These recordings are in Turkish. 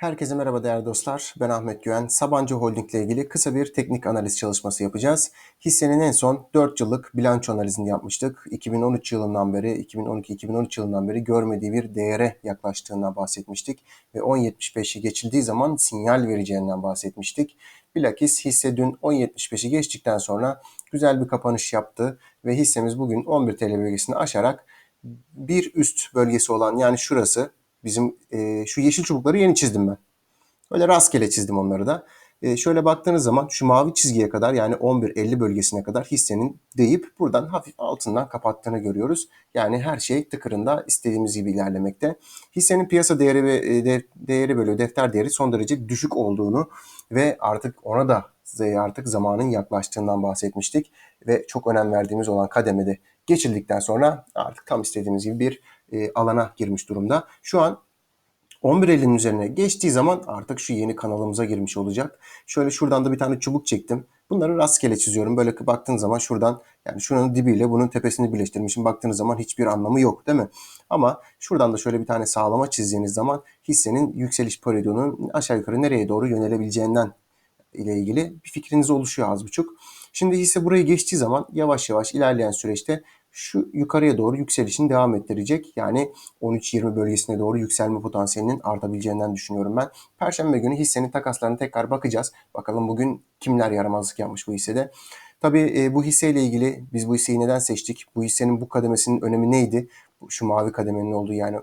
Herkese merhaba değerli dostlar. Ben Ahmet Güven. Sabancı Holding ile ilgili kısa bir teknik analiz çalışması yapacağız. Hissenin en son 4 yıllık bilanço analizini yapmıştık. 2013 yılından beri, 2012-2013 yılından beri görmediği bir değere yaklaştığından bahsetmiştik. Ve 10.75'i geçildiği zaman sinyal vereceğinden bahsetmiştik. Bilakis hisse dün 10.75'i geçtikten sonra güzel bir kapanış yaptı. Ve hissemiz bugün 11 TL bölgesini aşarak bir üst bölgesi olan yani şurası Bizim e, şu yeşil çubukları yeni çizdim ben. Öyle rastgele çizdim onları da. E, şöyle baktığınız zaman şu mavi çizgiye kadar yani 11.50 bölgesine kadar hissenin deyip buradan hafif altından kapattığını görüyoruz. Yani her şey tıkırında istediğimiz gibi ilerlemekte. Hissenin piyasa değeri ve e, de, değeri bölü defter değeri son derece düşük olduğunu ve artık ona da artık zamanın yaklaştığından bahsetmiştik ve çok önem verdiğimiz olan kademede geçildikten sonra artık tam istediğimiz gibi bir e, alana girmiş durumda. Şu an 11.50'nin üzerine geçtiği zaman artık şu yeni kanalımıza girmiş olacak. Şöyle şuradan da bir tane çubuk çektim. Bunları rastgele çiziyorum. Böyle baktığın zaman şuradan yani şuranın dibiyle bunun tepesini birleştirmişim. Baktığınız zaman hiçbir anlamı yok değil mi? Ama şuradan da şöyle bir tane sağlama çizdiğiniz zaman hissenin yükseliş peridonun aşağı yukarı nereye doğru yönelebileceğinden ile ilgili bir fikriniz oluşuyor az buçuk. Şimdi hisse burayı geçtiği zaman yavaş yavaş ilerleyen süreçte şu yukarıya doğru yükselişini devam ettirecek. Yani 13-20 bölgesine doğru yükselme potansiyelinin artabileceğinden düşünüyorum ben. Perşembe günü hissenin takaslarına tekrar bakacağız. Bakalım bugün kimler yaramazlık yapmış bu hissede. Tabii e, bu hisseyle ilgili biz bu hisseyi neden seçtik? Bu hissenin bu kademesinin önemi neydi? Şu mavi kademenin olduğu yani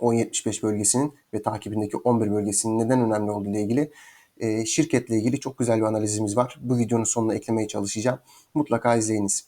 10.75 bölgesinin ve takibindeki 11 bölgesinin neden önemli olduğu ile ilgili e, şirketle ilgili çok güzel bir analizimiz var. Bu videonun sonuna eklemeye çalışacağım. Mutlaka izleyiniz.